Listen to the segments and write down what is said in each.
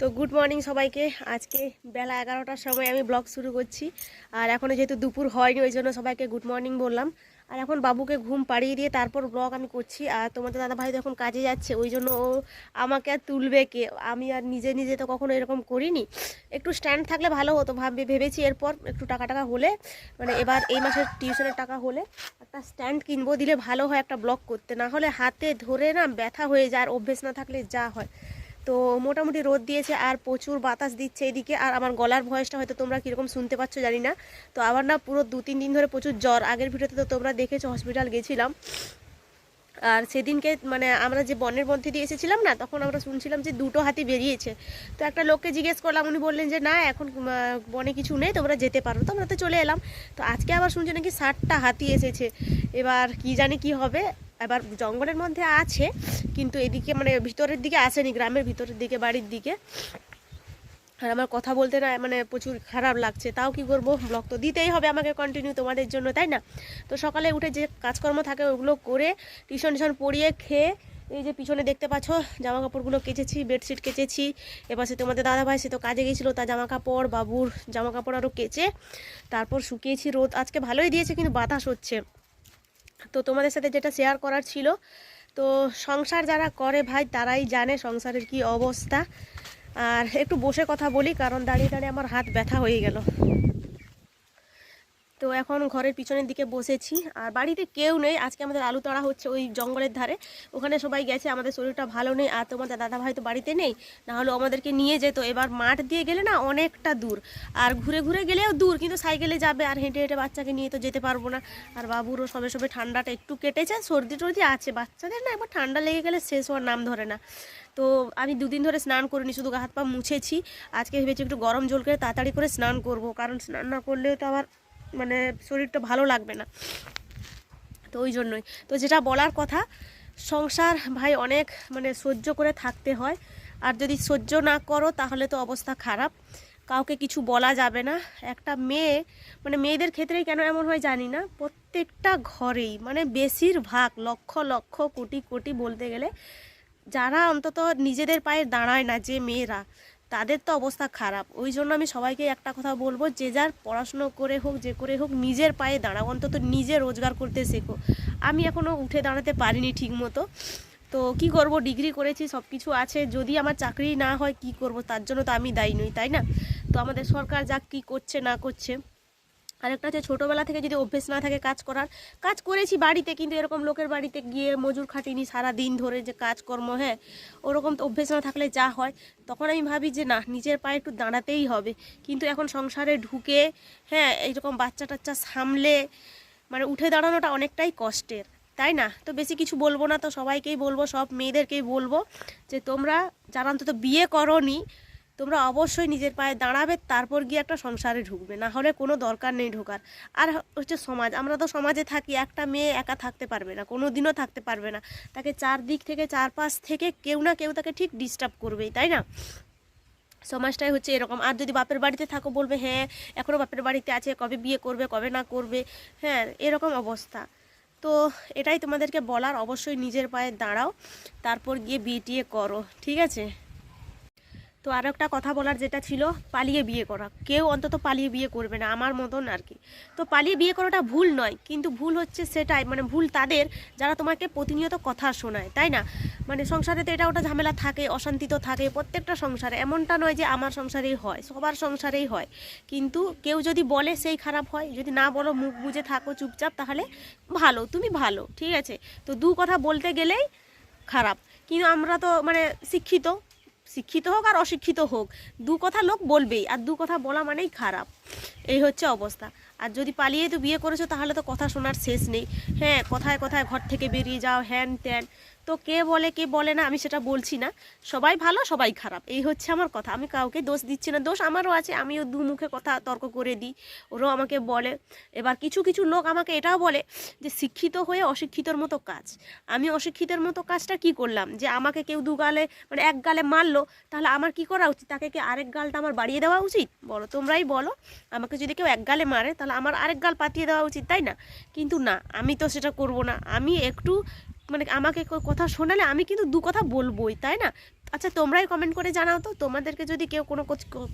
তো good morning সবাইকে। আজকে বেলা এগারোটার সময় আমি ব্লগ শুরু করছি। আর এখনও যেহেতু দুপুর হয়নি, ওই জন্য সবাইকে গুড মর্নিং বললাম। আর এখন বাবুকে ঘুম পাড়িয়ে দিয়ে তারপর ব্লগ আমি করছি। আর তোমাদের দাদা ভাই তো এখন কাজে যাচ্ছে, ওই জন্য ও আমাকে আর তুলবে কে? আমি আর নিজে নিজে তো কখনো এরকম করিনি। একটু স্ট্যান্ড থাকলে ভালো হতো, ভাববে, ভেবেছি এরপর একটু টাকা টাকা হলে মানে এবার এই মাসের টিউশনের টাকা হলে একটা স্ট্যান্ড কিনবো দিলে ভালো হয় একটা ব্লগ করতে। না হলে হাতে ধরে না ব্যথা হয়ে যায়, আর অভ্যেস না থাকলে যা হয়। তো মোটামুটি রোদ দিয়েছে আর প্রচুর বাতাস দিচ্ছে এদিকে। আর আমার গলার ভয়েসটা হয়তো তোমরা কীরকম শুনতে পাচ্ছ জানি না। তো আবার না পুরো দু তিন দিন ধরে প্রচুর জ্বর। আগের ভিডিওতে তো তোমরা দেখেছ হসপিটাল গেছিলাম। আর সেদিনকে মানে আমরা যে বনের মধ্যে দিয়ে এসেছিলাম না, তখন আমরা শুনছিলাম যে দুটো হাতি বেরিয়েছে। তো একটা লোককে জিজ্ঞেস করলাম, উনি বললেন যে, না, এখন বনে কিছু নেই, তোমরা যেতে পারো। তো আমরা তো চলে এলাম। তো আজকে আবার শুনছি নাকি ষাটটা হাতি এসেছে। এবার কি জানি কি হবে। এবার জঙ্গলের মধ্যে আছে, কিন্তু এদিকে মানে ভিতরের দিকে আসেনি, গ্রামের ভিতরের দিকে, বাড়ির দিকে। আর আমার কথা বলতে না মানে প্রচুর খারাপ লাগছে। তাও কি করব? ব্লগ তো দিতেই হবে আমাকে কন্টিনিউ তোমাদের জন্য, তাই না? তো সকালে উঠে যে কাজকর্ম থাকে ওগুলো করে টিউশন টিউশন পড়িয়ে খেয়ে এই যে পিছনে দেখতে পাচ্ছ জামা কাপড়গুলো কেচেছি, বেডশিট কেচেছি। এবার সে তোমাদের দাদা ভাই সে তো কাজে গেছিল তার জামা কাপড় বাবুর জামা কাপড় আরও কেচে তারপর শুকিয়েছি রোদ। আজকে ভালোই দিয়েছে, কিন্তু বাতাস হচ্ছে। তো তোমাদের সাথে যেটা শেয়ার করার ছিল, তো সংসার যারা করে ভাই, তারাই জানে সংসারের কি অবস্থা। আর একটু বসে কথা বলি, কারণ দাঁড়িয়ে দাঁড়িয়ে আমার হাত ব্যথা হয়ে গেল। তো এখন ঘরের পিছনের দিকে বসেছি। আর বাড়িতে কেউ নেই। আজকে আমাদের আলু তাড়া হচ্ছে ওই জঙ্গলের ধারে। ওখানে সবাই গেছে। আমাদের শরীরটা ভালো নেই। আর তোমাদের দাদা ভাই তো বাড়িতে নেই। না হলে আমাদেরকে নিয়ে যেত। এবার মাঠ দিয়ে গেলে না অনেকটা দূর। আর ঘুরে ঘুরে গেলেও দূর। কিন্তু সাইকেলে যাবে। আর হেঁটে হেঁটে বাচ্চাকে নিয়ে তো যেতে পারব না। আর বাবুরও সবে সবে ঠান্ডাটা একটু কেটেছে। সর্দি টর্দি আছে। বাচ্চাদের না একবার ঠান্ডা লেগে গেলে শেষ হওয়ার নাম ধরে না। তো আমি দুদিন ধরে স্নান করিনি। শুধু হাত পা মুছেছি। আজকে ভেবেছি একটু গরম জল করে তাড়াতাড়ি করে স্নান করব। কারণ স্নান না করলেও তো আবার মানে শরীরটা ভালো লাগবে না। তো ওই জন্যই। তো যেটা বলার কথা, সংসার ভাই অনেক মানে সহ্য করে থাকতে হয়। আর যদি সহ্য না করো, তাহলে তো অবস্থা খারাপ। কাউকে কিছু বলা যাবে না। একটা মেয়ে মানে মেয়েদের ক্ষেত্রেই কেন এমন হয় জানি না। প্রত্যেকটা ঘরেই মানে বেশিরভাগ লক্ষ লক্ষ কোটি কোটি বলতে গেলে, যারা অন্তত নিজেদের পায়ে দাঁড়ায় না, যে মেয়েরা তাদের তো অবস্থা খারাপ। ওই জন্য আমি সবাইকে একটা কথা বলব, যে যার পড়াশুনো করে হোক, যে করে হোক, নিজের পায়ে দাঁড়াও। অন্তত নিজে রোজগার করতে শেখো। আমি এখনও উঠে দাঁড়াতে পারিনি ঠিক মতো তো কি করব? ডিগ্রি করেছি সব কিছু আছে। যদি আমার চাকরি না হয়, কি করব? তার জন্য তো আমি দায়ী নই, তাই না? তো আমাদের সরকার যা কি করছে, না করছে। আরেকটা হচ্ছে ছোটোবেলা থেকে যদি অভ্যেস না থাকে কাজ করার, কাজ করেছি বাড়িতে, কিন্তু এরকম লোকের বাড়িতে গিয়ে মজুর খাটিনি সারা দিন ধরে যে কাজকর্ম হ্যাঁ ওরকম তো অভ্যেস না থাকলে যা হয়। তখন আমি ভাবি যে না, নিজের পায়ে একটু দাঁড়াতেই হবে। কিন্তু এখন সংসারে ঢুকে হ্যাঁ এইরকম বাচ্চা টাচ্চা সামলে মানে উঠে দাঁড়ানোটা অনেকটাই কষ্টের, তাই না? তো বেশি কিছু বলব না, তো সবাইকেই বলব, সব মেয়েদেরকেই বলব যে তোমরা যারা অন্তত বিয়ে করনি তোমরা অবশ্যই নিজের পায়ে দাঁড়াবে, তারপর গিয়ে একটা সংসারে ঢুকবে। না হলে কোনো দরকার নেই ঢোকার। আর হচ্ছে সমাজ, আমরা তো সমাজে থাকি, একটা মেয়ে একা থাকতে পারবে না কোনো দিনও থাকতে পারবে না। তাকে চারদিক থেকে, চারপাশ থেকে কেউ না কেউ তাকে ঠিক ডিস্টার্ব করবেই, তাই না? সমাজটাই হচ্ছে এরকম। আর যদি বাপের বাড়িতে থাকো, বলবে হ্যাঁ এখনও বাপের বাড়িতে আছে, কবে বিয়ে করবে, কবে না করবে? হ্যাঁ এরকম অবস্থা। তো এটাই তোমাদেরকে বলার। অবশ্যই নিজের পায়ে দাঁড়াও, তারপর গিয়ে বিয়ে টিয়ে করো, ঠিক আছে? তো আরও একটা কথা বলার যেটা ছিল, পালিয়ে বিয়ে করা। কেউ অন্তত পালিয়ে বিয়ে করবে না, আমার মতন আর কি। তো পালিয়ে বিয়ে করাটা ভুল নয়, কিন্তু ভুল হচ্ছে সেটাই মানে ভুল তাদের যারা তোমাকে প্রতিনিয়ত কথা শোনায়, তাই না? মানে সংসারে তো এটা ওটা ঝামেলা থাকে, অশান্তি তো থাকে, প্রত্যেকটা সংসারে। এমনটা নয় যে আমার সংসারেই হয়, সবার সংসারেই হয়। কিন্তু কেউ যদি বলে সেই খারাপ হয়, যদি না বলো, মুখ বুঝে থাকো চুপচাপ, তাহলে ভালো, তুমি ভালো, ঠিক আছে? তো দু কথা বলতে গেলেই খারাপ। কিন্তু আমরা তো মানে শিক্ষিত শিক্ষিত হোক আর অশিক্ষিত হোক, দু কথা লোক বলবেই, আর দু কথা বলা মানেই খারাপ। এই হচ্ছে অবস্থা। আর যদি পালিয়ে তো বিয়ে করেছ, তাহলে তো কথা শোনার শেষ নেই। হ্যাঁ কথায় কথায় ঘর থেকে বেরিয়ে যাও, হ্যান ত্যান। তো কে বলে কে বলে না, আমি সেটা বলছি না। সবাই ভালো, সবাই খারাপ। এই হচ্ছে আমার কথা। আমি কাউকে দোষ দিচ্ছি না। দোষ আমারও আছে। আমিও দু মুখে কথা তর্ক করে দিই। ওরাও আমাকে বলে। এবার কিছু কিছু লোক আমাকে এটাও বলে যে শিক্ষিত হয়ে অশিক্ষিতর মতো কাজ। আমি অশিক্ষিতের মতো কাজটা কি করলাম? যে আমাকে কেউ দু গালে মানে এক গালে মারলো, তাহলে আমার কি করা উচিত? তাকে কি আরেক গালটা আমার বাড়িয়ে দেওয়া উচিত? বলো, তোমরাই বলো। আমাকে যদি কেউ এক গালে মারে, তাহলে আমার আরেক গাল পাতিয়ে দেওয়া উচিত, তাই না? কিন্তু না, আমি তো সেটা করব না। আমি একটু মানে আমাকে কথা শোনালে আমি কিন্তু দু কথা বলবোই, তাই না? আচ্ছা তোমরাই কমেন্ট করে জানাও তো, তোমাদেরকে যদি কেউ কোনো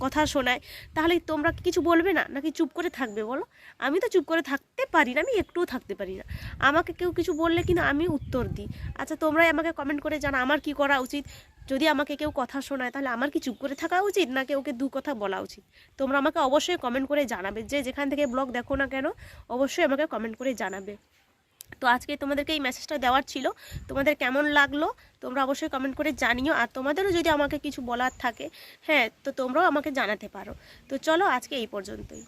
কথা শোনায়, তাহলে তোমরা কিছু বলবে না? নাকি চুপ করে থাকবে বলো? আমি তো চুপ করে থাকতে পারি না, আমি একটুও থাকতে পারি না। আমাকে কেউ কিছু বললে কিন্তু আমি উত্তর দিই। আচ্ছা তোমরাই আমাকে কমেন্ট করে জানা আমার কি করা উচিত? যদি আমাকে কেউ কথা শোনায়, তাহলে আমার কি চুপ করে থাকা উচিত, নাকি ওকে দু কথা বলা উচিত? তোমরা আমাকে অবশ্যই কমেন্ট করে জানাবে, যে যেখান থেকে ব্লগ দেখো না কেন, অবশ্যই আমাকে কমেন্ট করে জানাবে। তো আজকে তোমাদেরকে এই মেসেজটা দেওয়ার ছিল। তোমাদের কেমন লাগল? তোমরা অবশ্যই কমেন্ট করে জানিও। আর তোমাদেরও যদি আমাকে কিছু বলার থাকে হ্যাঁ তো তোমরাও আমাকে জানাতে পারো। তো চলো আজকে এই পর্যন্তই।